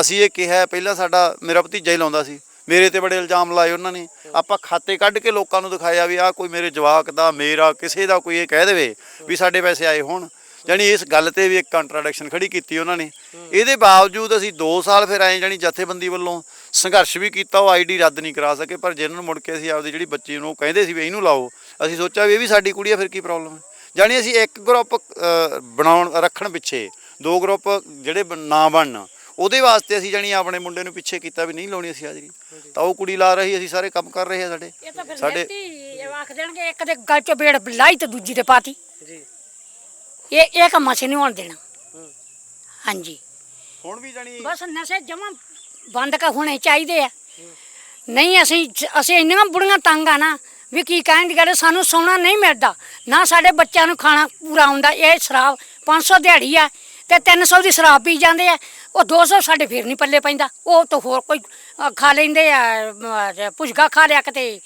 ਅਸੀਂ ਇਹ ਕਿਹਾ ਪਹਿਲਾਂ ਸਾਡਾ ਮੇਰਾ ਭਤੀਜਾ ਹੀ ਲਾਉਂਦਾ ਸੀ। ਮੇਰੇ ਤੇ ਬੜੇ ਇਲਜ਼ਾਮ ਲਾਏ ਉਹਨਾਂ ਨੇ। ਆਪਾਂ ਖਾਤੇ ਕੱਢ ਕੇ ਲੋਕਾਂ ਨੂੰ ਦਿਖਾਇਆ ਵੀ ਆ ਕੋਈ ਮੇਰੇ ਜਵਾਕ ਦਾ, ਮੇਰਾ, ਕਿਸੇ ਦਾ ਕੋਈ ਇਹ ਕਹਿ ਦੇਵੇ ਵੀ ਸਾਡੇ ਪੈਸੇ ਆਏ ਹੋਣ। ਜਾਣੀ ਇਸ ਗੱਲ ਤੇ ਵੀ ਇੱਕ ਕੰਟਰਾਡਿਕਸ਼ਨ ਖੜੀ ਕੀਤੀ ਉਹਨਾਂ ਨੇ। ਇਹਦੇ ਬਾਵਜੂਦ ਅਸੀਂ 2 ਸਾਲ ਫਿਰ ਆਏ ਜਾਣੀ ਜਥੇਬੰਦੀ ਵੱਲੋਂ ਸੰਘਰਸ਼ ਵੀ ਕੀਤਾ, ਉਹ ਆਈਡੀ ਰੱਦ ਨਹੀਂ ਕਰਾ ਸਕੇ, ਪਰ ਜਿਹਨਾਂ ਨੂੰ ਮੁੜ ਕੇ ਅਸੀਂ ਆਪਦੀ ਜਿਹੜੀ ਬੱਚੀ ਨੂੰ ਕਹਿੰਦੇ ਸੀ ਵੀ ਇਹਨੂੰ ਲਾਓ, ਅਸੀਂ ਸੋਚਿਆ ਵੀ ਇਹ ਵੀ ਸਾਡੀ ਕੁੜੀ ਆ, ਫਿਰ ਕੀ ਪ੍ਰੋਬਲਮ ਹੈ? ਜਾਣੀ ਅਸੀਂ ਇੱਕ ਗਰੁੱਪ ਬਣਾਉਣ, ਰੱਖਣ ਪਿੱਛੇ ਦੋ ਗਰੁੱਪ ਜਿਹੜੇ ਬ- ਨਾ ਬਣਨ ਉਹਦੇ ਵਾਸਤੇ ਅਸੀਂ ਜਾਣੀ ਆਪਣੇ ਮੁੰਡੇ ਨੂੰ ਪਿੱਛੇ ਕੀਤਾ ਵੀ ਨਹੀਂ ਲਾਉਣੀ ਅਸੀਂ ਹਾਜ਼ਰੀ। ਤਾਂ ਉਹ ਕੁੜੀ ਲਾ ਰਹੀ ਅਸੀਂ ਸਾਰੇ ਕੰਮ ਕਰ ਰਹੇ ਆ ਸਾਡੇ। ਸਾਡੇ ਆਖ ਦੇਣਗੇ ਇੱਕ ਦੇ ਗਲ ਚ ਬੇੜ ਲਾਈ ਤੇ ਦੂਜੀ ਤੇ ਪਾਤੀ। ਜੀ। ਇਹ ਇਹ ਕੰਮ ਅਸੀਂ ਨਹੀਂ ਹੋਣ ਦੇਣਾ। ਹਾਂਜੀ। ਹੁਣ ਵੀ ਜਾਣੀ ਬਸ ਨਸ਼ੇ ਜਮਾ ਬੰਦ ਕਰ ਹੋਣੇ ਚਾਹੀਦੇ ਆ। ਨਹੀਂ ਅਸੀਂ ਅਸੀਂ ਇੰਨੀਆਂ ਬੁੜੀਆਂ ਤੰਗ ਆ ਨਾ ਵੀ ਕੀ ਕਹਿਣ ਦੀ ਗੱਲ ਸਾਨੂੰ ਸੌਣਾ ਨਹੀਂ ਮਿਲਦਾ। ਨਾ ਸਾਡੇ ਬੱਚਿਆਂ ਨੂੰ ਖਾਣਾ ਪੂਰਾ ਹੁੰਦਾ ਇਹ ਸ਼ਰਾਬ 500 ਦਿਹਾੜੀ ਆ। ਤੇ 300 ਦੀ ਸ਼ਰਾਬ ਪੀ ਜਾਂਦੇ ਆ। ਉਹ 200 ਸਾਡੇ ਫੇਰ ਨਹੀਂ ਪੱਲੇ ਪੈਂਦਾ। ਉਹ ਤਾਂ ਹੋਰ ਕੋਈ ਅ, ਖਾ ਲੈਂਦੇ ਆ ਭੁਜਗਾ ਖਾ ਲਿਆ ਕਿਤੇ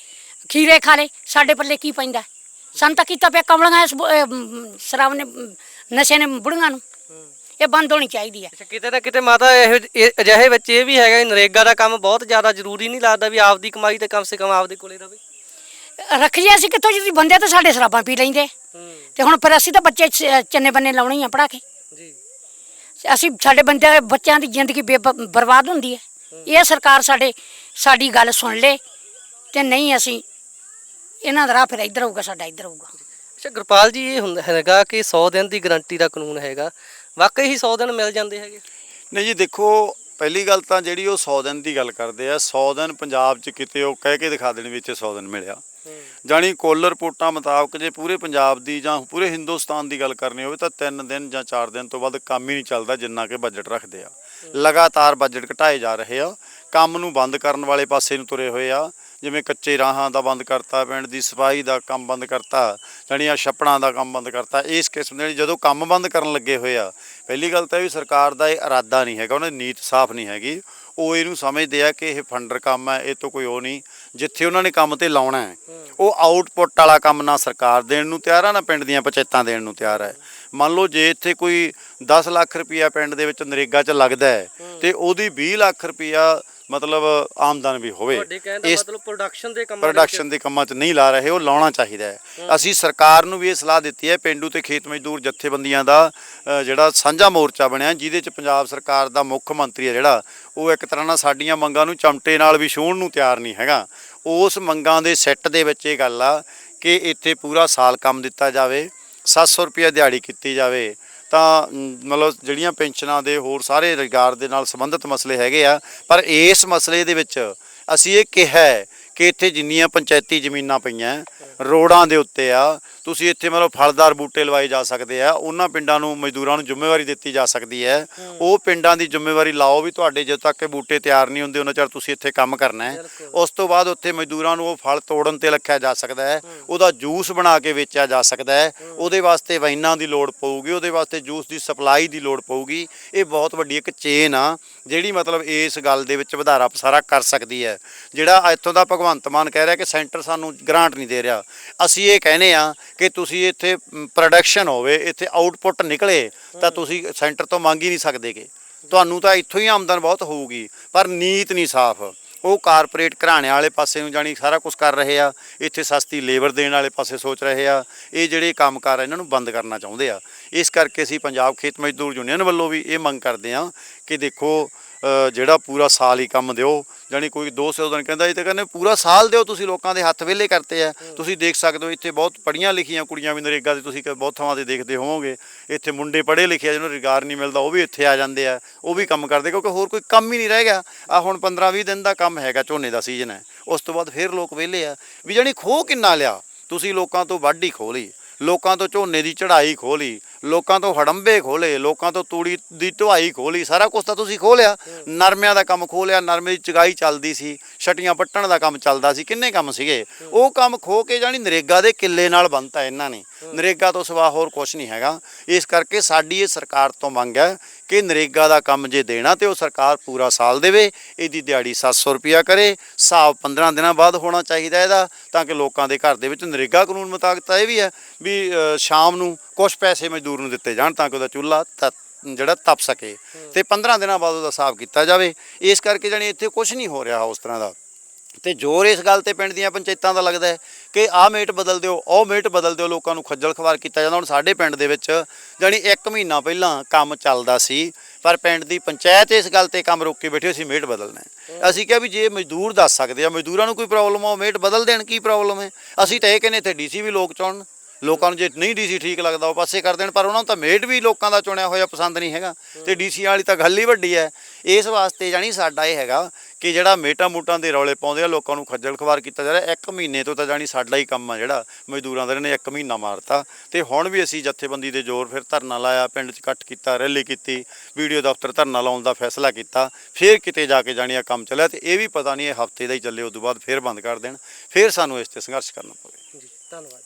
ਖੀਰੇ ਖਾ ਲੇ ਸਾਡੇ ਪੱਲੇ ਕੀ ਪੈਂਦਾ? ਸਾਨੂੰ ਤਾਂ ਕੀਤਾ ਪਿਆ ਕਮਲੀਆਂ ਇਸ ਬ- ਅ, ਮ, ਸ਼ਰਾਬ ਨੇ ਮ, ਨਸ਼ੇ ਨੇ ਬੁੜੀਆਂ ਨੂੰ। ਇਹ ਬੰਦ ਹੋਣੀ ਚਾਹੀਦੀ ਹੈ ਅੱਛਾ ਕਿਤੇ ਨਾ ਕਿਤੇ ਮਾਤਾ ਇਹੋ ਜਿਹੇ- ਇਹ ਅਜਿਹੇ ਵਿੱਚ ਇਹ ਵੀ ਹੈਗਾ ਕਿ ਨਰੇਗਾ ਦਾ ਕੰਮ ਬਹੁਤ ਜ਼ਿਆਦਾ ਜ਼ਰੂਰੀ ਨਹੀਂ ਲੱਗਦਾ ਵੀ ਆਪਦੀ ਕਮਾਈ ਤੇ ਕਮ ਸੇ ਕਮ ਆਪਦੇ ਕੋਲੇ ਰਵੇ। ਰੱਖ ਲਿਆ ਸੀ ਕਿੱਥੋਂ ਜੀ ਬੰਦੇ ਤਾਂ ਸਾਡੇ ਸ਼ਰਾਬਾਂ ਪੀ ਲੈਂਦੇ ਤੇ ਹੁਣ ਫਿਰ ਅਸੀਂ ਤਾਂ ਬੱਚੇ ਚ- ਚੰਨੇ ਬੰਨੇ ਲਾਉਣੇ ਹੀ ਆ ਪੜਾ ਕੇ। ਅਸੀਂ ਸਾਡੇ ਬੰਦੇ ਬੱਚਿਆਂ ਦੀ ਜ਼ਿੰਦਗੀ ਬਰਬਾਦ ਹੁੰਦੀ ਹੈ। ਇਹ ਸਰਕਾਰ ਸਾਡੇ ਸਾਡੀ ਗੱਲ ਸੁਣ ਲੇ ਤੇ ਨਹੀਂ ਅਸੀਂ ਇਹਨਾਂ ਦਾ ਰਾਹ ਫਿਰ ਇੱਧਰ ਹੋਊਗਾ ਸਾਡਾ ਇੱਧਰ ਹੋਊਗਾ ਅੱਛਾ ਗੁਰਪਾਲ ਜੀ ਇਹ ਹੁੰਦਾ ਹੈਗਾ ਕਿ 100 ਦਿਨ ਦੀ ਗਾਰੰਟੀ ਦਾ ਕਾਨੂੰਨ ਹੈਗਾ। ਵਾਕਈ ਹੀ 100 ਦਿਨ ਮਿਲ ਜਾਂਦੇ ਹੈਗੇ? ਨਹੀਂ ਜੀ ਦੇਖੋ ਪਹਿਲੀ ਗੱਲ ਤਾਂ ਜਿਹੜੀ ਉਹ 100 ਦਿਨ ਦੀ ਗੱਲ ਕਰਦੇ ਆ। 100 ਦਿਨ ਪੰਜਾਬ 'ਚ ਕਿਤੇ ਉਹ ਕਹਿ ਕੇ ਦਿਖਾ ਦੇਣ ਵਿੱਚ 100 ਦਿਨ ਮਿਲਿਆ। ਜਾਣੀ ਕੁੱਲ ਰਿਪੋਰਟਾਂ ਮੁਤਾਬਕ ਜੇ ਪੂਰੇ ਪੰਜਾਬ ਦੀ ਜਾਂ ਪੂਰੇ ਹਿੰਦੁਸਤਾਨ ਦੀ ਗੱਲ ਕਰਨੀ ਹੋਵੇ ਤਾਂ 3 ਦਿਨ ਜਾਂ 4 ਦਿਨ ਤੋਂ ਵੱਧ ਕੰਮ ਹੀ ਨਹੀਂ ਚੱਲਦਾ ਜਿੰਨਾ ਕਿ ਬਜਟ ਰੱਖਦੇ ਆ। ਲਗਾਤਾਰ ਬਜਟ ਘਟਾਏ ਜਾ ਰਹੇ ਆ। ਕੰਮ ਨੂੰ ਬੰਦ ਕਰਨ ਵਾਲੇ ਪਾਸੇ ਨੂੰ ਤੁਰੇ ਹੋਏ ਆ। ਜਿਵੇਂ ਕੱਚੇ ਰਾਹਾਂ ਦਾ ਬੰਦ ਕਰਤਾ, ਪਿੰਡ ਦੀ ਸਫ਼ਾਈ ਦਾ ਕੰਮ ਬੰਦ ਕਰਤਾ, ਜਾਣੀ ਛੱਪੜਾਂ ਦਾ ਕੰਮ ਬੰਦ ਕਰਤਾ, ਇਸ ਕਿਸਮ ਦੇ ਜਦੋਂ ਕੰਮ ਬੰਦ ਕਰਨ ਲੱਗੇ ਹੋਏ ਆ, ਪਹਿਲੀ ਗੱਲ ਤਾਂ ਇਹ ਵੀ ਸਰਕਾਰ ਦਾ ਇਹ ਇਰਾਦਾ ਨਹੀਂ ਹੈਗਾ, ਉਹਨਾਂ ਦੀ ਨੀਤ ਸਾਫ਼ ਨਹੀਂ ਹੈਗੀ। ਉਹ ਇਹਨੂੰ ਸਮਝਦੇ ਆ ਕਿ ਇਹ ਫੰਡਰ ਕੰਮ ਹੈ ਇਹ ਤੋਂ ਕੋਈ ਉਹ ਨਹੀਂ। ਜਿੱਥੇ ਉਹਨਾਂ ਨੇ ਕੰਮ ਤੇ ਲਾਉਣਾ ਹੈ। ਉਹ ਆਊਟਪੁੱਟ ਵਾਲਾ ਕੰਮ ਨਾ ਸਰਕਾਰ ਦੇਣ ਨੂੰ ਤਿਆਰ ਆ, ਨਾ ਪਿੰਡ ਦੀਆਂ ਪੰਚਾਇਤਾਂ ਦੇਣ ਨੂੰ ਤਿਆਰ ਹੈ ਮੰਨ ਲਓ ਜੇ ਇੱਥੇ ਕੋਈ 10 ਲੱਖ ਰੁਪਇਆ ਪਿੰਡ ਦੇ ਵਿੱਚ ਨਰੇਗਾ 'ਚ ਲੱਗਦਾ ਹੈ ਤੇ ਉਹਦੀ 20 ਲੱਖ ਰੁਪਇਆ ਮਤਲਬ ਆਮਦਨ ਵੀ ਹੋਵੇ। ਤੁਹਾਡੇ ਕਹਿਣ ਦਾ ਇਸ ਮਤਲਬ ਪ੍ਰੋਡਕਸ਼ਨ ਦੇ ਕੰਮਾਂ ਪ੍ਰੋਡਕਸ਼ਨ ਦੇ ਕੰਮਾਂ 'ਚ ਨਹੀਂ ਲਾ ਰਹੇ ਉਹ ਲਾਉਣਾ ਚਾਹੀਦਾ ਹੈ। ਅਸੀਂ ਸਰਕਾਰ ਨੂੰ ਵੀ ਇਹ ਸਲਾਹ ਦਿੱਤੀ ਹੈ ਪਿੰਡੂ ਤੇ ਖੇਤ ਮਜ਼ਦੂਰ ਜਥੇਬੰਦੀਆਂ ਦਾ ਜਿਹੜਾ ਸਾਂਝਾ ਮੋਰਚਾ ਬਣਿਆ ਜਿਹਦੇ 'ਚ ਪੰਜਾਬ ਸਰਕਾਰ ਦਾ ਮੁੱਖ ਮੰਤਰੀ ਹੈ ਜਿਹੜਾ ਉਹ ਇੱਕ ਤਰ੍ਹਾਂ ਨਾਲ ਸਾਡੀਆਂ ਮੰਗਾਂ ਨੂੰ ਚਮਟੇ ਨਾਲ ਵੀ ਛੂਹਣ ਨੂੰ ਤਿਆਰ ਨਹੀਂ ਹੈਗਾ। ਉਸ ਮੰਗਾਂ ਦੇ ਸੈੱਟ ਦੇ ਵਿੱਚ ਇਹ ਗੱਲ ਆ ਕਿ ਇੱਥੇ ਪੂਰਾ ਸਾਲ ਕੰਮ ਦਿੱਤਾ ਜਾਵੇ 700 ਰੁਪਏ ਦਿਹਾੜੀ ਕੀਤੀ ਜਾਵੇ ਤਾਂ ਮਤਲਬ ਜਿਹੜੀਆਂ ਪੈਨਸ਼ਨਾਂ ਦੇ ਹੋਰ ਸਾਰੇ ਰੁਜ਼ਗਾਰ ਦੇ ਨਾਲ ਸੰਬੰਧਿਤ ਮਸਲੇ ਹੈਗੇ ਆ, ਪਰ ਇਸ ਮਸਲੇ ਦੇ ਵਿੱਚ ਅਸੀਂ ਇਹ ਕਿਹਾ ਕਿ ਇੱਥੇ ਜਿੰਨੀਆਂ ਪੰਚਾਇਤੀ ਜ਼ਮੀਨਾਂ ਪਈਆਂ, ਰੋਡਾਂ ਦੇ ਉੱਤੇ ਆ ਤੁਸੀਂ ਇੱਥੇ ਮਤਲਬ ਫਲਦਾਰ ਬੂਟੇ ਲਵਾਏ ਜਾ ਸਕਦੇ ਆ ਉਹਨਾਂ ਪਿੰਡਾਂ ਨੂੰ ਮਜ਼ਦੂਰਾਂ ਨੂੰ ਜ਼ਿੰਮੇਵਾਰੀ ਦਿੱਤੀ ਜਾ ਸਕਦੀ ਹੈ। ਉਹ ਪਿੰਡਾਂ ਦੀ ਜ਼ਿੰਮੇਵਾਰੀ ਲਾਓ ਵੀ ਤੁਹਾਡੇ ਜਦੋਂ ਤੱਕ ਬੂਟੇ ਤਿਆਰ ਨਹੀਂ ਹੁੰਦੇ ਉਹਨਾਂ ਚਿਰ ਤੁਸੀਂ ਇੱਥੇ ਕੰਮ ਕਰਨਾ ਹੈ। ਉਸ ਤੋਂ ਬਾਅਦ ਉੱਥੇ ਮਜ਼ਦੂਰਾਂ ਨੂੰ ਉਹ ਫਲ ਤੋੜਨ ਤੇ ਰੱਖਿਆ ਜਾ ਸਕਦਾ ਹੈ ਉਹਦਾ ਜੂਸ ਬਣਾ ਕੇ ਵੇਚਿਆ ਜਾ ਸਕਦਾ ਹੈ ਉਹਦੇ ਵਾਸਤੇ ਵਾਈਨਾਂ ਦੀ ਲੋੜ ਪਊਗੀ ਉਹਦੇ ਵਾਸਤੇ ਜੂਸ ਦੀ ਸਪਲਾਈ ਦੀ ਲੋੜ ਪਊਗੀ। ਇਹ ਬਹੁਤ ਵੱਡੀ ਇੱਕ ਚੇਨ ਆ ਜਿਹੜੀ ਮਤਲਬ ਇਸ ਗੱਲ ਦੇ ਵਿੱਚ ਵਧਾਰਾ ਪਸਾਰਾ ਕਰ ਸਕਦੀ ਹੈ। ਜਿਹੜਾ ਇੱਥੋਂ ਦਾ ਭਗਵੰਤ ਮਾਨ ਕਹਿ ਰਿਹਾ ਕਿ ਸੈਂਟਰ ਸਾਨੂੰ ਗ੍ਰਾਂਟ ਨਹੀਂ ਦੇ ਰਿਹਾ। ਅਸੀਂ ਇਹ ਕਹਿੰਦੇ ਆ ਕਿ ਤੁਸੀਂ ਇੱਥੇ ਪ੍ਰੋਡਕਸ਼ਨ ਹੋਵੇ, ਇੱਥੇ ਆਊਟਪੁੱਟ ਨਿਕਲੇ, ਤਾਂ ਤੁਸੀਂ ਸੈਂਟਰ ਤੋਂ ਮੰਗ ਹੀ ਨਹੀਂ ਸਕਦੇਗੇ। ਤੁਹਾਨੂੰ ਤਾਂ ਇੱਥੋਂ ਹੀ ਆਮਦਨ ਬਹੁਤ ਹੋਊਗੀ, ਪਰ ਨੀਤ ਨਹੀਂ ਸਾਫ਼। ਉਹ ਕਾਰਪੋਰੇਟ ਘਰਾਣੇ ਵਾਲੇ ਪਾਸੇ ਨੂੰ ਜਾਣੀ ਸਾਰਾ ਕੁਝ ਕਰ ਰਹੇ ਆ, ਇੱਥੇ ਸਸਤੀ ਲੇਬਰ ਦੇਣ ਵਾਲੇ ਪਾਸੇ ਸੋਚ ਰਹੇ ਆ, ਇਹ ਜਿਹੜੇ ਕੰਮਕਾਰ ਆ ਇਹਨਾਂ ਨੂੰ ਬੰਦ ਕਰਨਾ ਚਾਹੁੰਦੇ ਆ। ਇਸ ਕਰਕੇ ਅਸੀਂ ਪੰਜਾਬ ਖੇਤ ਮਜ਼ਦੂਰ ਯੂਨੀਅਨ ਵੱਲੋਂ ਵੀ ਇਹ ਮੰਗ ਕਰਦੇ ਆ ਕਿ ਦੇਖੋ ਜਿਹੜਾ ਪੂਰਾ ਸਾਲ ਹੀ ਕੰਮ ਦਿਓ। ਜਾਣੀ ਕੋਈ 200 ਦਿਨ ਕਹਿੰਦਾ ਇਹ ਤਾਂ ਕਹਿੰਦੇ ਪੂਰਾ ਸਾਲ ਦਿਓ ਤੁਸੀਂ ਲੋਕਾਂ ਦੇ ਹੱਥ ਵਿਹਲੇ ਕਰਤੇ ਆ। ਤੁਸੀਂ ਦੇਖ ਸਕਦੇ ਹੋ ਇੱਥੇ ਬਹੁਤ ਪੜੀਆਂ ਲਿਖੀਆਂ ਕੁੜੀਆਂ ਵੀ ਨਰੇਗਾ ਦੇ ਤੁਸੀਂ ਬਹੁਤ ਥਾਵਾਂ ਤੇ ਦੇਖਦੇ ਹੋਵੋਗੇ। ਇੱਥੇ ਮੁੰਡੇ ਪੜ੍ਹੇ ਲਿਖੇ ਜਿਹਨੂੰ ਰੁਜ਼ਗਾਰ ਨਹੀਂ ਮਿਲਦਾ ਉਹ ਵੀ ਇੱਥੇ ਆ ਜਾਂਦੇ ਆ। ਉਹ ਵੀ ਕੰਮ ਕਰਦੇ ਕਿਉਂਕਿ ਹੋਰ ਕੋਈ ਕੰਮ ਹੀ ਨਹੀਂ ਰਹਿ ਗਿਆ। ਆ ਹੁਣ 15 20 ਦਿਨ ਦਾ ਕੰਮ ਹੈਗਾ ਝੋਨੇ ਦਾ ਸੀਜ਼ਨ ਹੈ। ਉਸ ਤੋਂ ਬਾਅਦ ਫਿਰ ਲੋਕ ਵਿਹਲੇ ਆ। ਵੀ ਜਾਣੀ ਖੋਹ ਕਿੰਨਾ ਲਿਆ? ਤੁਸੀਂ ਲੋਕਾਂ ਤੋਂ ਵਾਢੀ ਖੋਹ ਲਈ। ਲੋਕਾਂ ਤੋਂ ਝੋਨੇ ਦੀ ਚੜ੍ਹਾਈ ਖੋਹ ਲਈ। ਲੋਕਾਂ ਤੋਂ ਹੜੰਬੇ ਖੋਲੇ, ਲੋਕਾਂ ਤੋਂ ਤੂੜੀ ਦੀ ਢੁਆਈ ਖੋਲੀ, ਸਾਰਾ ਕੁਝ ਤਾਂ ਤੁਸੀਂ ਖੋਹ ਲਿਆ ਨਰਮਿਆਂ ਦਾ ਕੰਮ ਖੋਹ ਲਿਆ ਨਰਮੇ ਦੀ ਚਗਾਈ ਚੱਲਦੀ ਸੀ, ਛਟੀਆਂ ਪੱਟਣ ਦਾ ਕੰਮ ਚੱਲਦਾ ਸੀ, ਕਿੰਨੇ ਕੰਮ ਸੀਗੇ? ਉਹ ਕੰਮ ਖੋ ਕੇ ਜਾਣੀ ਨਰੇਗਾ ਦੇ ਕਿੱਲੇ ਨਾਲ ਬੰਨਤਾ ਇਹਨਾਂ ਨੇ। ਨਰੇਗਾ ਤੋਂ ਸਿਵਾ ਹੋਰ ਕੁਝ ਨਹੀਂ ਹੈਗਾ। ਇਸ ਕਰਕੇ ਸਾਡੀ ਇਹ ਸਰਕਾਰ ਤੋਂ ਮੰਗ ਹੈ ਕਿ ਨਰੇਗਾ ਦਾ ਕੰਮ ਜੇ ਦੇਣਾ ਤੇ ਉਹ ਸਰਕਾਰ ਪੂਰਾ ਸਾਲ ਦੇਵੇ, ਇਹਦੀ ਦਿਹਾੜੀ 700 ਰੁਪਿਆ ਕਰੇ। ਹਿਸਾਬ 15 ਦਿਨਾਂ ਬਾਅਦ ਹੋਣਾ ਚਾਹੀਦਾ ਇਹਦਾ, ਤਾਂ ਕਿ ਲੋਕਾਂ ਦੇ ਘਰ ਦੇ ਵਿੱਚ ਨਰੇਗਾ ਕਾਨੂੰਨ ਮੁਤਾਬਕ ਤਾਂ ਇਹ ਵੀ ਹੈ ਵੀ ਸ਼ਾਮ ਨੂੰ ਕੁਝ ਪੈਸੇ ਮਜ਼ਦੂਰ ਨੂੰ ਦਿੱਤੇ ਜਾਣ ਤਾਂ ਕਿ ਉਹਦਾ ਚੁੱਲ੍ਹਾ ਤ- ਜਿਹੜਾ ਤਪ ਸਕੇ। ਤੇ 15 ਦਿਨਾਂ ਬਾਅਦ ਉਹਦਾ ਹਿਸਾਬ ਕੀਤਾ ਜਾਵੇ। ਇਸ ਕਰਕੇ ਜਾਣੀ ਇੱਥੇ ਕੁਝ ਨਹੀਂ ਹੋ ਰਿਹਾ ਉਸ ਤਰ੍ਹਾਂ ਦਾ। ਤੇ ਜ਼ੋਰ ਇਸ ਗੱਲ ਤੇ ਪਿੰਡ ਦੀਆਂ ਪੰਚਾਇਤਾਂ ਦਾ ਲੱਗਦਾ ਹੈ ਕਿ ਆਹ ਮੇਟ ਬਦਲ ਦਿਓ ਉਹ ਮੇਟ ਬਦਲ ਦਿਓ ਲੋਕਾਂ ਨੂੰ ਖੱਜਲ ਖਵਾਰ ਕੀਤਾ ਜਾਂਦਾ। ਹੁਣ ਸਾਡੇ ਪਿੰਡ ਦੇ ਵਿੱਚ ਜਾਣੀ 1 ਮਹੀਨਾ ਪਹਿਲਾਂ ਕੰਮ ਚੱਲਦਾ ਸੀ ਪਰ ਪਿੰਡ ਦੀ ਪੰਚਾਇਤ ਇਸ ਗੱਲ ਤੇ ਕੰਮ ਰੋਕ ਕੇ ਬੈਠੇ ਸੀ ਮੇਟ ਬਦਲਣਾ। ਅਸੀਂ ਕਿਹਾ ਵੀ ਜੇ ਮਜ਼ਦੂਰ ਦੱਸ ਸਕਦੇ ਆ ਮਜ਼ਦੂਰਾਂ ਨੂੰ ਕੋਈ ਪ੍ਰੋਬਲਮ ਆ ਉਹ ਮੇਟ ਬਦਲ ਦੇਣ ਕੀ ਪ੍ਰੋਬਲਮ ਹੈ? ਅਸੀਂ ਤਾਂ ਇਹ ਕਹਿੰਦੇ ਇੱਥੇ ਡੀਸੀ ਵੀ ਲੋਕ ਚੁਣਨ ਲੋਕਾਂ ਨੂੰ ਜੇ ਨਹੀਂ ਡੀਸੀ ਠੀਕ ਲੱਗਦਾ ਉਹ ਪਾਸੇ ਕਰ ਦੇਣ ਪਰ ਉਹਨਾਂ ਨੂੰ ਤਾਂ ਮੇਟ ਵੀ ਲੋਕਾਂ ਦਾ ਚੁਣਿਆ ਹੋਇਆ ਪਸੰਦ ਨਹੀਂ ਹੈਗਾ। ਤੇ ਡੀਸੀ ਵਾਲੀ ਤਾਂ ਗੱਲ ਹੀ ਵੱਡੀ ਹੈ। ਇਸ ਵਾਸਤੇ ਜਾਣੀ ਸਾਡਾ ਇਹ ਹੈਗਾ ਕਿ ਜਿਹੜਾ ਮੇਟਾਂ ਮੂਟਾਂ ਦੇ ਰੌਲੇ ਪਾਉਂਦੇ ਆ, ਲੋਕਾਂ ਨੂੰ ਖੱਜਲ ਖਵਾਰ ਕੀਤਾ ਜਾ ਰਿਹਾ। ਇੱਕ ਮਹੀਨੇ ਤੋਂ ਤਾਂ ਜਾਣੀ ਸਾਡਾ ਹੀ ਕੰਮ ਆ ਜਿਹੜਾ, ਮਜ਼ਦੂਰਾਂ ਦਾ ਇਹਨੇ ਇੱਕ ਮਹੀਨਾ ਮਾਰਤਾ। ਤੇ ਹੁਣ ਵੀ ਅਸੀਂ ਜਥੇਬੰਦੀ ਦੇ ਜ਼ੋਰ ਫਿਰ ਧਰਨਾ ਲਾਇਆ, ਪਿੰਡ 'ਚ ਇਕੱਠ ਕੀਤਾ, ਰੈਲੀ ਕੀਤੀ, ਵੀਡੀਓ ਦਫ਼ਤਰ ਧਰਨਾ ਲਾਉਣ ਦਾ ਫੈਸਲਾ ਕੀਤਾ। ਫਿਰ ਕਿਤੇ ਜਾ ਕੇ ਜਾਣੀ ਆ ਕੰਮ ਚੱਲਿਆ ਤੇ ਇਹ ਵੀ ਪਤਾ ਨਹੀਂ ਇਹ ਹਫ਼ਤੇ ਦਾ ਹੀ ਚੱਲੇ ਉਸ ਤੋਂ ਬਾਅਦ ਫਿਰ ਬੰਦ ਕਰ ਦੇਣ। ਫਿਰ ਸਾਨੂੰ ਇਸ ਤੇ ਸੰਘਰਸ਼ ਕਰਨਾ ਪਵੇ। ਜੀ, ਧੰਨਵਾਦ